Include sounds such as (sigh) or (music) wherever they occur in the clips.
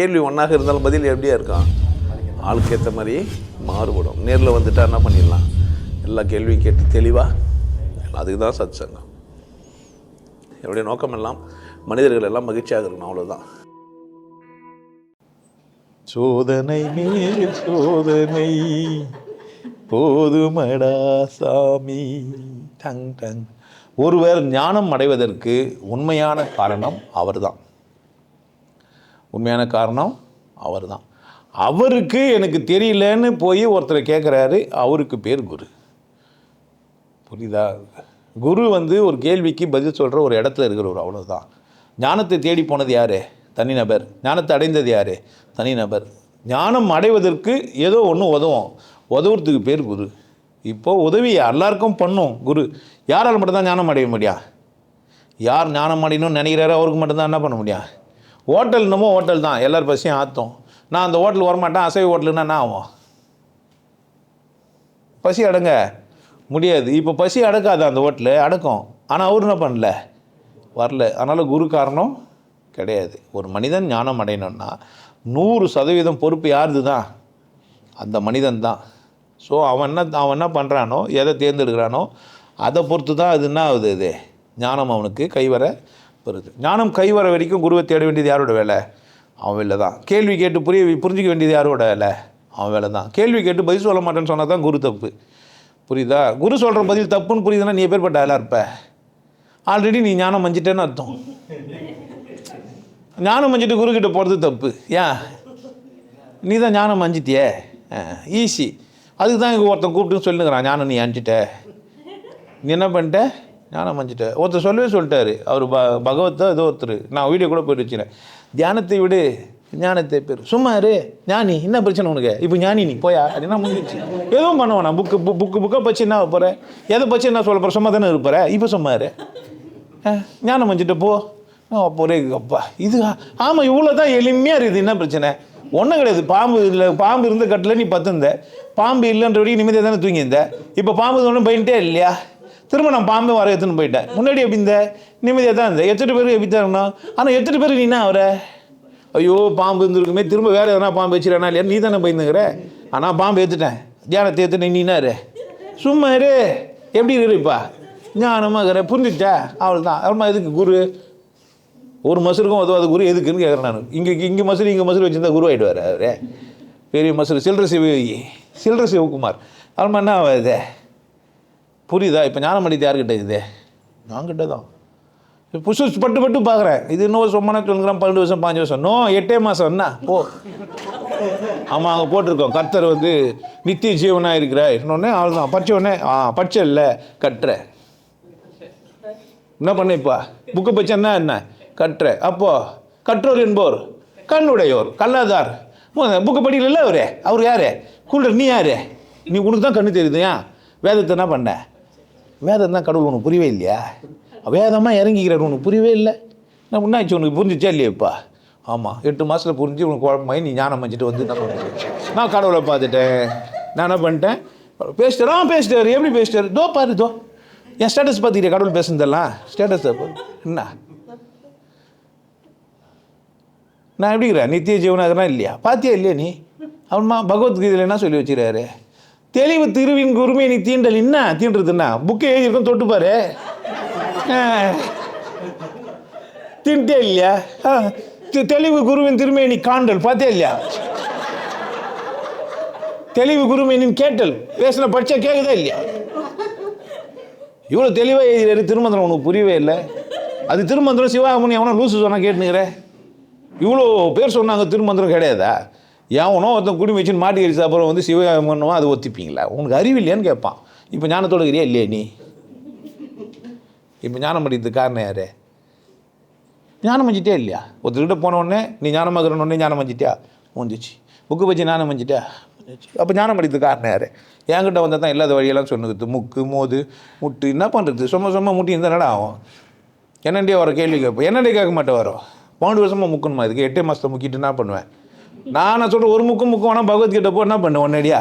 கேள்வி ஒன்றாக இருந்தாலும் பதில் எப்படியா இருக்கான் ஆளுக்கு ஏற்ற மாதிரி மாறுபடும். நேரில் வந்துட்டா என்ன பண்ணிடலாம்? எல்லா கேள்வியும் கேட்டு தெளிவாக அதுக்கு தான் சத் சங்கம் என்னுடைய நோக்கம் எல்லாம் மனிதர்கள் எல்லாம் மகிழ்ச்சியாக இருக்கணும் அவ்வளோதான் சோதனை மேல் சோதனை போதுமடா சாமி. டங் டங். ஒருவர் ஞானம் அடைவதற்கு உண்மையான காரணம் அவர்தான். உண்மையான காரணம் அவர் தான் அவருக்கு எனக்கு தெரியலன்னு போய் ஒருத்தரை கேட்குறாரு அவருக்கு பேர் குரு. புரியுதா? குரு வந்து ஒரு கேள்விக்கு பதில் சொல்கிற ஒரு இடத்துல இருக்கிறவர் அவ்வளோதான் ஞானத்தை தேடி போனது யார்? தனிநபர். ஞானத்தை அடைந்தது யார்? தனிநபர். ஞானம் அடைவதற்கு ஏதோ ஒன்று உதவும். உதவுறதுக்கு பேர் குரு. இப்போ உதவி எல்லாருக்கும் பண்ணும் குரு. யாரால் மட்டும்தான் ஞானம் அடைய முடியா? யார் ஞானம் அடையணும்னு நினைக்கிறாரோ அவருக்கு மட்டும்தான் என்ன பண்ண முடியும் ஹோட்டல் என்னமோ ஹோட்டல் தான். எல்லார் பசியும் ஆற்றும் நான் அந்த ஹோட்டல் வரமாட்டேன். அசைவ ஹோட்டலுன்னா என்ன ஆகும்? பசி அடங்க. முடியாது. இப்போ பசி அடக்காது அந்த ஹோட்டலு. அடக்கும். ஆனால் அவர் என்ன பண்ணல? வரல. அதனால் குரு காரணம் கிடையாது. ஒரு மனிதன் ஞானம் அடையணும்னா நூறு சதவீதம் பொறுப்பு யாருது தான்? அந்த மனிதன் தான். ஸோ அவன் என்ன அவன் என்ன பண்ணுறானோ எதை தேர்ந்தெடுக்கிறானோ அதை பொறுத்து தான் அது என்ன ஆகுது இது? ஞானம் அவனுக்கு கைவர பெறுது ஞானம் கைவர வரைக்கும் குருவை தேட வேண்டியது யாரோட வேலை? அவன் வேலை தான். கேள்வி கேட்டு புரிய புரிஞ்சிக்க வேண்டியது யாரோட வேலை? அவன் வேலை தான். கேள்வி கேட்டு பதில் சொல்ல மாட்டேன்னு சொன்னால் தான் குரு தப்பு. புரியுதா? குரு சொல்கிற பதில் தப்புன்னு புரியுதுன்னா நீ எப்பேற்பட்ட ஆளாக இருப்ப? ஆல்ரெடி நீ ஞானம் மஞ்சிட்டேன்னு அர்த்தம். ஞானம் மஞ்சிட்டு குருக்கிட்ட போகிறது தப்பு. ஏன் நீ தான் ஞானம் மஞ்சிட்டியே? ஈஸி அதுக்கு தான் இங்கே ஒருத்தன் கூப்பிட்டுன்னு சொல்லுங்கிறான். ஞானம் நீ அஞ்சிட்ட. நீ என்ன பண்ணிட்ட? ஞானம் அமைஞ்சிட்டார் ஒருத்தர் சொல்லவே சொல்லிட்டாரு. அவர் ப பகவத்தோ ஏதோ ஒருத்தர். நான் வீடியோ கூட போயிட்டு வச்சுக்கிறேன் தியானத்தை விடு ஞானத்தை பேர் சும்மா இரு ஞானி என்ன பிரச்சனை உனக்கு? இப்போ ஞானி நீ போயா? அப்படின்னா முடிஞ்சிச்சு? எதுவும் பண்ணுவேன் நான் புக்கு புக்கு புக்கை பச்சு என்ன போகிறேன் எதை பச்சு என்ன சொல்ல போகிறேன் சும்மா தானே இருப்பார் இப்போ சும்மா இரு. ஞானம் மஞ்சிட்ட போ. போரே அப்பா. இது ஆமாம் இவ்வளோ தான் எளிமையாக இருக்குது. என்ன பிரச்சனை? ஒன்றும் கிடையாது. பாம்பு இல்லை பாம்பு இருந்த கட்டில் நீ பத்துந்த. பாம்பு இல்லைன்ற வரைக்கும் நிம்மதியாக தானே தூங்கியிருந்த. இப்போ பாம்பு ஒன்றும் பயின்ட்டே இல்லையா? திரும்ப நான் பாம்பே வர எடுத்துன்னு போயிட்டேன். முன்னாடி எப்படி இருந்த? நிம்மதியாக தான் இருந்தேன் எத்தனை பேருக்கு எப்படி தான் இருக்கணும் ஆனால் எத்தனை பேருக்கு நீ என்ன அவரை ஐயோ பாம்பு இருந்திருக்குமே. திரும்ப வேறு எதனா பாம்பு வச்சிடனா இல்லையா? நீ தானே போயிருந்துங்கிற ஆனால் பாம்பு ஏற்றுட்டேன் தியானத்தை ஏற்றுட்டேன் நீ என்ன சும்மா இரு. எப்படி இருப்பா ஞானமாக இருக்கிற. புரிஞ்சுட்டா அவள் தான் அப்புறமா எதுக்கு குரு? ஒரு மசருக்கும் உதவாத குரு எதுக்குன்னு கேட்குறேன் நான். இங்கே இங்கே மசூர் இங்கே மசூர் வச்சுருந்தா குரு ஆகிடுவார் அவரு. பெரிய மசூர். சில்லற சிவ சில்லற சிவகுமார். அப்புறமா என்ன ஆகுது புரியுதா? இப்போ ஞானமடித்து யார்கிட்ட இது? நான்கிட்ட தான். புஷு பட்டு பட்டு பார்க்குறேன் இது இன்னும் சொம்மனா சொல்லுங்கிறான் பன்னெண்டு வருஷம் பாஞ்சு வருஷம். நோ எட்டே மாதம் என்ன? போ. ஆமாம் அங்கே போட்டிருக்கோம். கர்த்தர் வந்து நித்திய ஜீவனாக இருக்கிறார். இன்னொன்னே அவள் தான். படிச்ச உடனே ஆ படிச்ச இல்லை கட்டுற. என்ன பண்ண இப்போ? புக்கு பச்சன்னா என்ன கட்டுற. அப்போ கற்றோர் என்போர் கண்ணுடையோர் கல்லாதார். புக்கு படிக்கல அவரு? அவர் யாரு? கூல்டர் நீ யாரு? நீ உனக்கு தான் கண்ணு தெரியுது ஏன்? வேதத்தை என்ன பண்ண? வேதம் தான் கடவுள் உனக்கு புரியவே இல்லையா? வேதமாக இறங்கிக்கிறார் உனக்கு புரியவே இல்லை. நான் முன்னாச்சு உனக்கு புரிஞ்சிச்சா இல்லையப்பா? ஆமாம் எட்டு மாதத்தில் புரிஞ்சு உனக்கு குழப்பமாயி நீ ஞானம் வச்சுட்டு வந்து நான் நான் கடவுளை பார்த்துட்டேன். நான் என்ன பண்ணிட்டேன்? பேசிட்டார் ஆ பேசிட்டார். எப்படி பேசிட்டார்? தோ பாரு தோ என் ஸ்டேட்டஸ் பார்த்துக்கிட்டே கடவுள் பேசுனதெல்லாம்? ஸ்டேட்டஸ் என்ன? நான் எப்படிங்கிறேன் நித்திய ஜீவனாகிறனா இல்லையா? பார்த்தியா இல்லையா நீ? அவன்மா பகவத்கீதையில் என்ன சொல்லி வச்சுக்கிறாரு தெளிவு திருவின் குருமை நீ தீண்டல் என்ன? தீண்டுறதுன்னா புக்கை எழுதியிருக்கோம் தொட்டுப்பாரு தின்ட்டே இல்லையா? ஆ. தெளிவு குருவின் திருமையை நீ காண்டல் பார்த்தே இல்லையா? தெளிவு குருமேனின் கேட்டல் பேசின படிச்சா கேட்குதா இல்லையா? இவ்வளோ தெளிவாக எழுதுறாரு திருமந்திரம் உனக்கு புரியவே இல்லை. அது திருமந்திரம் சிவாகமணி எவனோ லூசு சொன்னால் கேட்டுனுங்கிற இவ்வளோ பேர் சொன்னாங்க திருமந்திரம் கிடையாதா? எவனோ ஒருத்தன் குடி வச்சுன்னு மாட்டி அப்புறம் வந்து சிவகாமனுவா அது ஒத்திப்பீங்களா? உனக்கு அறிவு இல்லையான்னு கேட்பான். இப்போ ஞானத்தோட இருக்கிறியா இல்லையா நீ? இப்போ ஞானம் படிக்கிறதுக்கு காரணம் யாரு? ஞானம் மஞ்சிட்டே இல்லையா? ஒருத்தர்கிட்ட போன உடனே நீ ஞானம் ஆகிறன ஞானம் மஞ்சிட்டியா முடிஞ்சிச்சு. புக்கு வச்சு ஞானம் மஞ்சிட்டியா அப்போ ஞானம் படிக்கிறதுக்கு காரணம் யார்? என்கிட்ட வந்தால் தான் இல்லாத வழியெல்லாம் சொன்னுக்குது முக்கு மோது முட்டு என்ன பண்ணுறது சும்மா சும்மா முட்டி இந்த என்னடா ஆகும்? என்னண்டே வர கேள்வி கேட்போம். என்னண்டே கேட்க மாட்டேன் வரும். பன்னெண்டு வருஷமாக முக்கணுமா? இதுக்கு எட்டே மாதத்தை முக்கிட்டு என்ன பண்ணுவேன்? நான் சொல்கிறேன் ஒரு முக்கும் முக்கம் வேணால் பகவத்கிட்ட போய் என்ன பண்ணுவேன் உடனடியா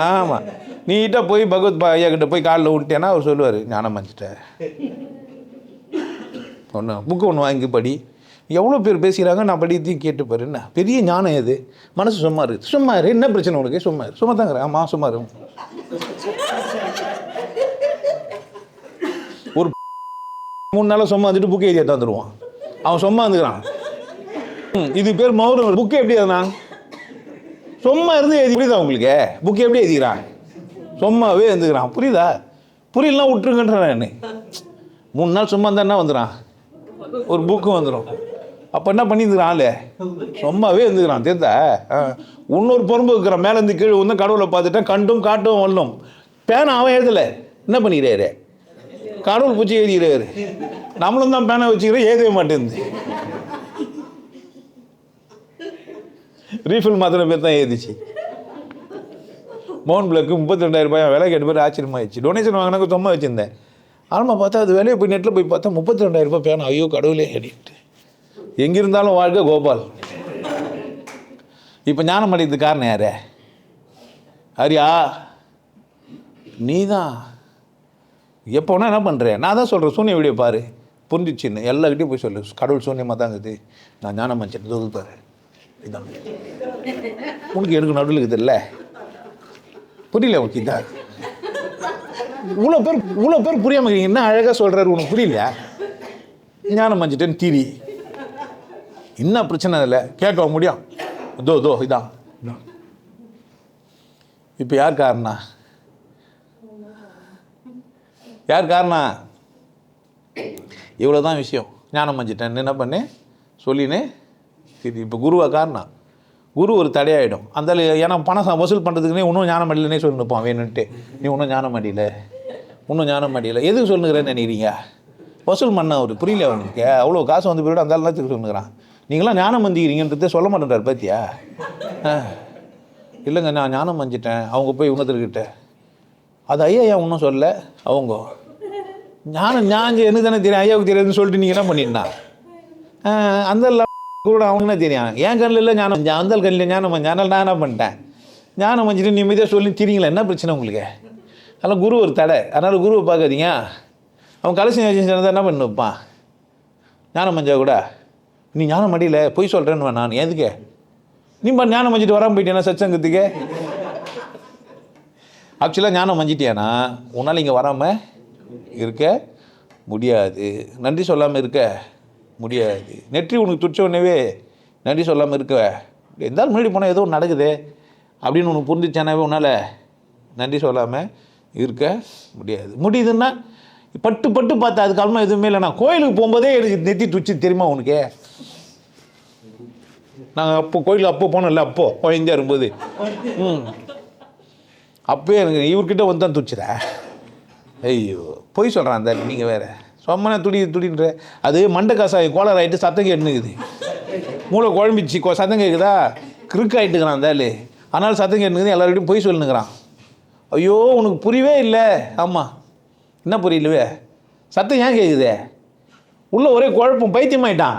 ஆமாம் நீட்டாக போய் பகவத் ஐயா கிட்ட போய் காலில் விட்டேன்னா அவர் சொல்லுவார் ஞானம் மஞ்சிட்டேன் ஒன்று புக்கு ஒன்று வாங்கி படி. எவ்வளோ பேர் பேசுகிறாங்க நான் படித்தையும் கேட்டு என்ன? பெரிய ஞானம் எது மனசு சும்மா இருக்குது சும்மா இரு. என்ன பிரச்சனை உனக்கு? சும்மா இரு. சும்மா தாங்கிறேன் ஆமாம் சும்மா இரு. ஒரு (laughs) மூணு நாளாக சும்மா வந்துட்டு புக்கு எழுதி தந்துடுவான் அவன் சும்மா இருந்துக்கிறான். இது பேர் மௌரம் புக்கு எப்படி இருந்தான் சும்மா இருந்து எழுதி புரியுதா உங்களுக்கு? புக்கு எப்படி எழுதிக்கிறான்? சும்மாவே எழுந்துக்கிறான் புரியுதா? புரியலாம் விட்டுருங்கன்றேன் என்ன மூணு நாள் சும்மா இருந்தால் என்ன வந்துடுறான் ஒரு புக்கு வந்துடும் அப்போ என்ன பண்ணியிருந்துக்கிறான் ஆளு? சும்மாவே இருந்துக்கிறான் தெரிந்தா இன்னொரு பொறும்பு இருக்கிறான். மேலேருந்து கீழே வந்து கடவுளை பார்த்துட்டேன். கண்டும் காட்டும் வரணும். பேனை அவன் எழுதலை. என்ன பண்ணிக்கிறாரு? கடவுள் பூச்சி எழுதிக்கிறாரு. நம்மளும் தான் பேனை வச்சுக்கிறோம் எழுதவே மாட்டேங்குது. ரீஃபில் மாத்திரம் பேர் தான் எழுதிச்சு மோகன் பிளக்கு முப்பத்தி ரெண்டாயிரம் ரூபாய் விலை கேட்டு பேர் ஆச்சரியமாயிடுச்சு டொனேஷன் வாங்கினாக்க சும்மா வச்சுருந்தேன். ஆல்மா பார்த்தா அது வேலையை போய் நெட்டில் போய் பார்த்தா முப்பத்தி ரெண்டாயிரம் ரூபாய் பேனா. ஐயோ கடவுளே அப்படின்ட்டு. எங்கே இருந்தாலும் வாழ்க்கை கோபால். இப்போ ஞானம் அடைக்கிறதுக்கு காரணம் யாரு? ஹரியா நீ தான் எப்போ வேணா என்ன பண்ணுறேன் நான் தான் சொல்கிறேன் சூனிய வீடியோ பாரு. புரிஞ்சிச்சின்னு. எல்லாக்கிட்டையும் போய் சொல்லு. கடவுள் சூன்யமாக தான் இருக்குது. நான் ஞானம் மனுஷன் தொகுப்பாரு இதான். உனக்கு எனக்கு நடுவில் இருக்குது இல்லை? புரியல உனக்கு இதான். இவ்வளோ பேர் இவ்வளோ பேர் புரியாம இருக்கீங்க. என்ன அழகாக சொல்கிறாரு உனக்கு புரியலையா ஞானம் மஞ்சிட்டேன்னு தீரி. என்ன பிரச்சனை இல்லை கேட்க முடியும் இதோ இதோ இதான். இப்போ யார் காரணா? யார் காரணம் இவ்வளோ தான் விஷயம். ஞானம் மஞ்சிட்டேன் என்ன பண்ணு? சொல்லினேன் சரி இப்போ குருவா காரணம். குரு ஒரு தடையாயிடும். அந்த ஏன்னா பணம் வசூல் பண்ணுறதுக்குனே இன்னும் ஞானம் அடியிலனே சொல்லி நிற்பான் வேணுன்ட்டு நீ இன்னும் ஞானம் அடியில்? இன்னும் ஞானம் அடியில். எதுக்கு சொல்லுங்கிறேன்னு நினைக்கிறீங்க? வசூல் பண்ண அவர். புரியல அவனுக்கு. அவ்வளோ காசு வந்து போய்ட்டு அந்த எல்லாத்துக்கு சொல்லுங்கிறான் நீங்களாம் ஞானம் வந்திக்கிறீங்கன்றதே சொல்ல மாட்டேன்றார் பார்த்தியா ஆ. இல்லைங்க நான் ஞானம் மஞ்சிட்டேன். அவங்க போய் உணர்த்துக்கிட்ட அது ஐயா ஏன் ஒன்றும் சொல்ல அவங்க. ஞானம் ஞாஞ்சு எனக்கு தானே தெரியும். ஐயாவுக்கு தெரியாதுன்னு சொல்லிட்டு நீங்கள் என்ன பண்ணிருந்தா அந்த கூட அவனுக்கு தெரியும்? என் கண்ணில் இல்லை ஞானம் அந்த கண்ணில் ஞானம் ஞானம் நான் என்ன பண்ணிட்டேன்? ஞானம் மஞ்சிட்டு நிம்மதியாக சொல்லி திரிங்களா என்ன பிரச்சனை உங்களுக்கு? அதெல்லாம் குரு ஒரு தடை. அதனால் குருவை பார்க்காதீங்க. அவன் கலசி வச்சு என்ன பண்ணி வைப்பான் ஞானம் மஞ்சா கூட நீ ஞானம் மடியில் பொய் சொல்கிறேன்னு நான். எதுக்கு? நீ பண்ண ஞானம் மஞ்சிட்டு வராமல் போயிட்டேனா சச்சங்கத்துக்கு? ஆக்சுவலாக ஞானம் மஞ்சிட்டியானா உன்னால் இங்கே வராமல் இருக்க முடியாது. நன்றி சொல்லாமல் இருக்க. முடியாது. நெற்றி உனக்கு துடிச்ச உடனேவே நன்றி சொல்லாமல் இருக்க. எந்தாலும் முன்னாடி போனால் ஏதோ ஒன்று நடக்குது அப்படின்னு உனக்கு புரிஞ்சிச்சானாவே உன்னால் நன்றி சொல்லாமல் இருக்க முடியாது. முடியுதுன்னா பட்டு பட்டு பார்த்தா அதுக்கப்புறமா எதுவுமே இல்லை. நான் கோயிலுக்கு போகும்போதே எனக்கு நெத்தி துச்சி தெரியுமா உனக்கு? நாங்கள் அப்போ கோயிலுக்கு அப்போ போனோம்ல அப்போ குழந்தையாக இருக்கும்போது ம். அப்போயே எனக்கு இவர்கிட்ட வந்து தான் துச்சுற ஐயோ பொய் சொல்கிறான் அந்த நீங்கள் வேறு. சொம்மனே துடி துடின்ற. அது மண்டை காசாய் கோளர் ஆகிட்டு சத்தம் கேட்டுனுக்குது. மூளை குழம்பிச்சு சத்தம் கேட்குதா கிறுக்கு ஆகிட்டுக்கிறான் அந்த அதனால் சத்தம் கேட்டுக்குது எல்லார்கிட்டையும் பொய் சொல்லுங்கிறான் ஐயோ உனக்கு புரியவே இல்லை. ஆமாம் என்ன புரியலவே? சத்தம் ஏன் கேட்குது உள்ளே ஒரே குழப்பம் பைத்தியமாயிட்டான்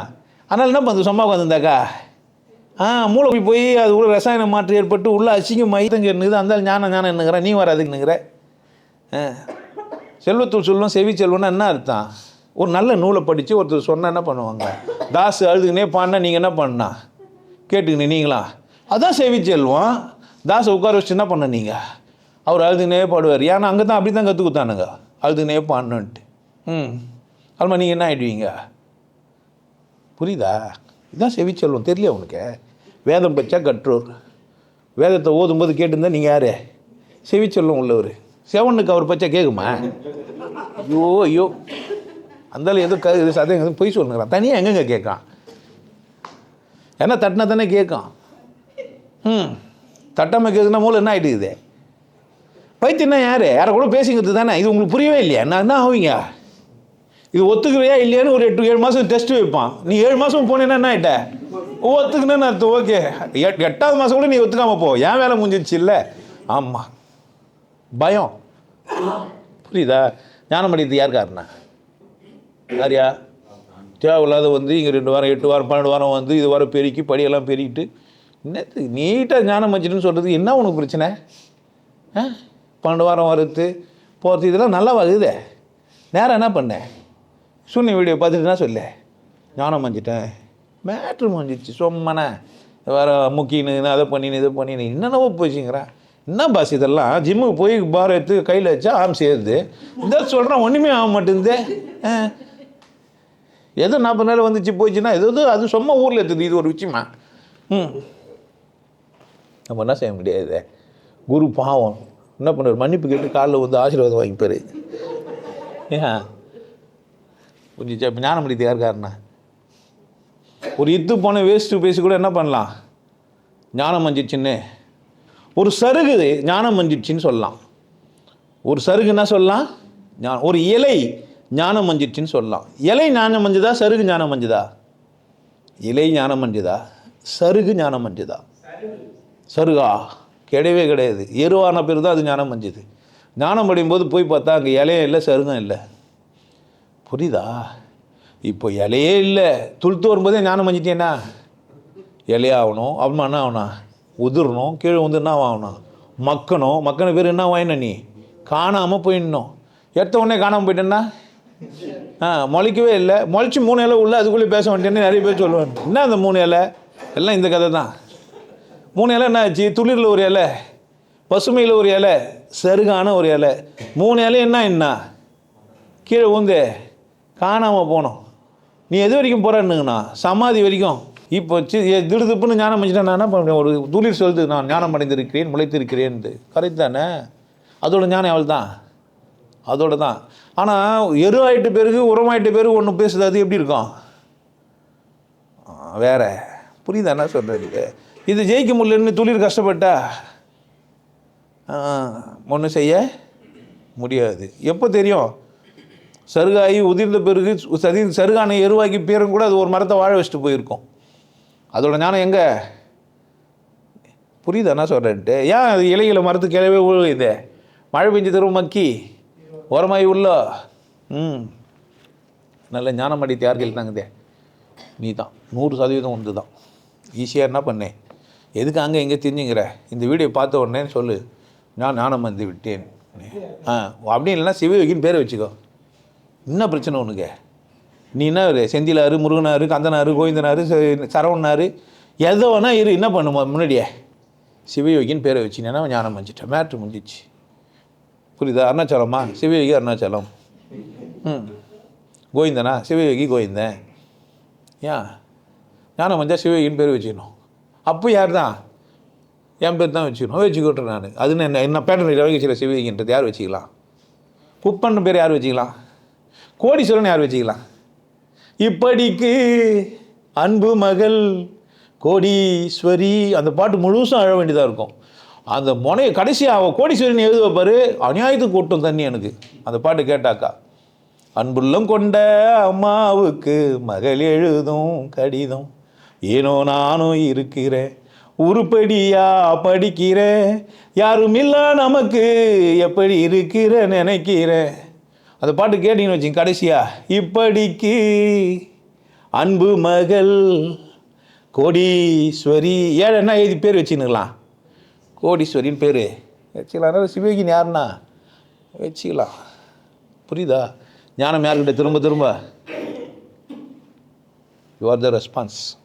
அதனால் என்ன பண்ணுது சும்மா உட்காந்துருந்தாக்கா? ஆ மூளை போய் போய் அது உள்ள ரசாயன மாற்று ஏற்பட்டு உள்ளே அசிங்க மைத்தங்க இருந்துக்குது அந்த ஞானம் ஞானம் என்னங்கிற நீ வர ஆ. செல்வத்துள் சொல்லும் செவி செல்வம்னா என்ன அர்த்தம்? ஒரு நல்ல நூலை படித்து ஒருத்தர் சொன்னால் என்ன பண்ணுவாங்க? தாசு அழுதுக்குனே பாடினா நீங்கள் என்ன பண்ணா? கேட்டுக்கினே நீங்களா? அதான் செவி செல்வம். தாசை உட்கார வச்சு என்ன பண்ண நீங்கள் அவர் அழுதுனே பாடுவார். ஏன்னா அங்கே தான் அப்படி தான் கற்றுக் கொடுத்தானுங்க. அழுதுனே பாடணுன்ட்டு. ம். அதுமா நீங்கள் என்ன ஆகிடுவீங்க புரியுதா? இதுதான் செவிச்செல்வம் தெரியல உனக்கு? வேதம் பச்சா கற்றோர். வேதத்தை ஓதும்போது கேட்டிருந்தா நீங்கள் யார்? செவி செல்வம் உள்ளவர். செவனுக்கு அவர் பச்சை கேட்குமா ஐயோ ஐயோ. அந்தாலும் எதுவும் க இது சதம் எதுவும் பொய் சொல்லுங்கிறான் தனியாக எங்கெங்க கேட்கான்? ஏன்னா தட்டினா தானே கேட்கும் ம். தட்டாமல் கேட்குதுன்னா மூலம் என்ன ஆகிட்டுக்குது பைத்தியம்னா யார்? யாரை கூட பேசிக்கிறது தானே? இது உங்களுக்கு புரியவே இல்லையா? நான் என்ன ஆவீங்க? இது ஒத்துக்குறியா இல்லையான்னு ஒரு எட்டு ஏழு மாதம் டெஸ்ட் வைப்பான். நீ ஏழு மாதம் போனேன்னா என்ன ஆகிட்ட ஒத்துக்குன்னு அர்த்தம்? ஓகே. எட்டாவது மாதம் கூட நீ ஒத்துக்காமல் போ. ஏன் வேலை முடிஞ்சிச்சு இல்லை? ஆமாம் பயம். புரியுதா? ஞானம் ஞானமடித்து யார் காரணம்? யாரியா? தேவையில்லாத வந்து இங்கே ரெண்டு வாரம் எட்டு வாரம் பன்னெண்டு வாரம் வந்து இது வாரம் பெருக்கி படியெல்லாம் பெருக்கிட்டு என்னத்துக்கு நீட்டாக ஞானம் வச்சுட்டுன்னு சொல்கிறது என்ன உனக்கு பிரச்சனை? ஆ? பன்னெண்டு வாரம் வருது போகிறது இதெல்லாம் நல்லா வருது நேரம் என்ன பண்ணேன் சூன்ய வீடியோ பார்த்துட்டு என்ன சொல்ல. ஞானம் மஞ்சிட்டேன் மேட்ரு முடிஞ்சிச்சு சும்மனே வேறு முக்கின்னு அதை பண்ணினு இதை பண்ணினு என்னென்னவோ போச்சுங்கிறேன் என்ன பாஸ் இதெல்லாம்? ஜிம்முக்கு போய் பார் எடுத்து கையில் வச்சா ஆம் சேருது. இந்த சொல்கிறேன் ஒன்றுமே ஆக மாட்டேங்குது. ஆ. நாற்பது நாள் வந்துச்சு போச்சுன்னா எதோ அது சும்மா ஊரில் இருக்குது இது ஒரு விஷயமா. ம். நம்ம என்ன செய்ய முடியாது? குரு பாவம். என்ன பண்ணுவார்? மன்னிப்பு கேட்டு காலில் வந்து ஆசீர்வாதம் வாங்கிப்பார். ஏன்? புரிஞ்சிச்சா? இப்போ ஞானமணித்து யாருக்காருண்ணா ஒரு இத்து போன வேஸ்ட்டு பேசி கூட என்ன பண்ணலாம்? ஞானம் வந்துச்சுன்னு. ஒரு சருகு ஞானம் மஞ்சிச்சுன்னு சொல்லலாம். ஒரு சருகுன்னா சொல்லலாம்? ஒரு இலை ஞானம் மஞ்சிச்சுன்னு சொல்லலாம். இலை ஞானம் மஞ்சுதா சருகு ஞானம் மஞ்சுதா இலை ஞானம் மஞ்சுதா சருகு ஞானம் மஞ்சுதா சருகா. கிடையவே கிடையாது. எருவான பேர் தான் அது ஞானம் மஞ்சுது ஞானம் படியும் போது போய் பார்த்தா அங்கே இலையும் இல்லை சருகம் இல்லை. புரியுதா? இப்போ இலையே இல்லை. துளுத்து வரும்போதே ஞானம் மஞ்சிட்டேன்னா இலையாகணும் அவமானம் என்ன ஆகணும் உதிரணும் கீழே வந்து என்ன ஆகணும் மக்கணும். மக்கன பேர் என்ன வாங்கின நீ? காணாமல் போயிடணும். எடுத்த உடனே காணாமல் போயிட்டேன்னா? ஆ முளைக்கவே இல்லை. முளைச்சி மூணு இலை உள்ள அதுக்குள்ளே பேச வேண்டியன்னு நிறைய பேர் சொல்லுவேன் என்ன அந்த மூணு இலை? எல்லாம் இந்த கதை தான். மூணு இலை என்ன ஆச்சு? துளிரில் ஒரு இலை பசுமையில் ஒரு இலை சருகான ஒரு இலை. மூணு இலை என்ன என்ன? கீழே ஊந்து காணாமல் போனோம். நீ எது வரைக்கும் போகிறன்னுங்கண்ணா சமாதி வரைக்கும். இப்போ சி திடுதுப்புன்னு ஞானம் அடைஞ்சிட்டா நான் என்ன பண்ண ஒரு துளிர் சொல்லுது நான் ஞானம் அடைந்திருக்கிறேன் முளைத்திருக்கிறேன் கரெக்ட் தானே? அதோட ஞானம் அவள் தான். அதோட தான். ஆனால் எரு ஆயிட்ட பிறகு உரமாயிட்ட பிறகு ஒன்று பேசுது அது எப்படி இருக்கும்? வேற. புரியுதா? என்ன சொல்கிறது இது ஜெயிக்க முடியலன்னு துளிர் கஷ்டப்பட்டா? ஒன்றும் செய்ய முடியாது. எப்போ தெரியும்? சருகாயி உதிர்ந்த பிறகு சதி சருகான எருவாக்கி பேரும் கூட அது ஒரு மரத்தை வாழ வச்சுட்டு போயிருக்கும். அதோட ஞானம் எங்கே? புரியுதா என்ன சொல்கிறேன்ட்டு ஏன் அது இலைகளை மரத்து கிளவே விழுகுது மழை பெஞ்சு திரும்ப மக்கி உரமாய் உள்ள? ம். நல்ல ஞானம் அடித்து யார் கேட்டாங்கதே நீ தான் நூறு சதவீதம் ஒன்று தான் ஈஸியாக என்ன பண்ணேன் எதுக்கு அங்கே எங்கே தெரிஞ்சுங்கிற? இந்த வீடியோ பார்த்த உடனே சொல்லு. நான் ஞானம் வந்து விட்டேன். ஆ அப்படி இல்லைன்னா சிவயோகின்னு பேரை வச்சுக்கோ. என்ன பிரச்சனை உனக்கு? நீ என்ன செந்திலாறு முருகனாறு கந்தனாறு கோவிந்தனாரு ச- சரவணனாரு எதோ வேணா இரு என்ன பண்ணுமா முன்னாடியே? சிவயோகின்னு பேரை வச்சுனேன்னா ஞானம் வந்துட்டேன் மேட்ரு முடிஞ்சிச்சு. புரியுதா? அருணாச்சலமா? சிவயோகி அருணாச்சலம். ம். கோவிந்தனா? சிவயோகி கோவிந்தன். ஏன் ஞானம் வந்தால் சிவயோகின்னு பேர் வச்சுக்கணும். அப்போ யார் தான் என் பேர் தான் வச்சுக்கணும். வச்சுக்கிட்டேன் நான். அதுன்னு என்ன என்ன பேட்டர் ரவிகிச்சில சிவயோகின்றது யார் வச்சுக்கலாம்? குப்பன் பேர் யார் வச்சுக்கலாம்? கோடீஸ்வரன் யார் வச்சுக்கலாம்? இப்படிக்கு அன்பு மகள் கோடீஸ்வரி அந்த பாட்டு முழுசும் அழ வேண்டியதாக இருக்கும். அந்த முனைய கடைசியாக அவள் கோடீஸ்வரின்னு எழுதுவ பாரு அநியாயத்துக்கு கொட்டும் தண்ணி எனக்கு அந்த பாட்டு கேட்டாக்கா. அன்புள்ளம் கொண்ட அம்மாவுக்கு மகள் எழுதும் கடிதம் ஏனோ நானும் இருக்கிறேன் உருப்படியா படிக்கிறேன் யாரும் இல்லை நமக்கு எப்படி இருக்கிற நினைக்கிறேன். அந்த பாட்டு கேட்டீங்கன்னு வச்சுங்க கடைசியா. இப்படிக்கு அன்பு மகள் கோடீஸ்வரி. ஏழை என்ன எழுதி பேர் வச்சுன்னுக்கலாம்? கோடீஸ்வரின்னு பேர். வச்சுக்கலாம். அதனால் சிவகின் யாருன்னா? வச்சுக்கலாம். புரியுதா? ஞானம் யாருக்கிட்ட திரும்ப திரும்ப. You are the response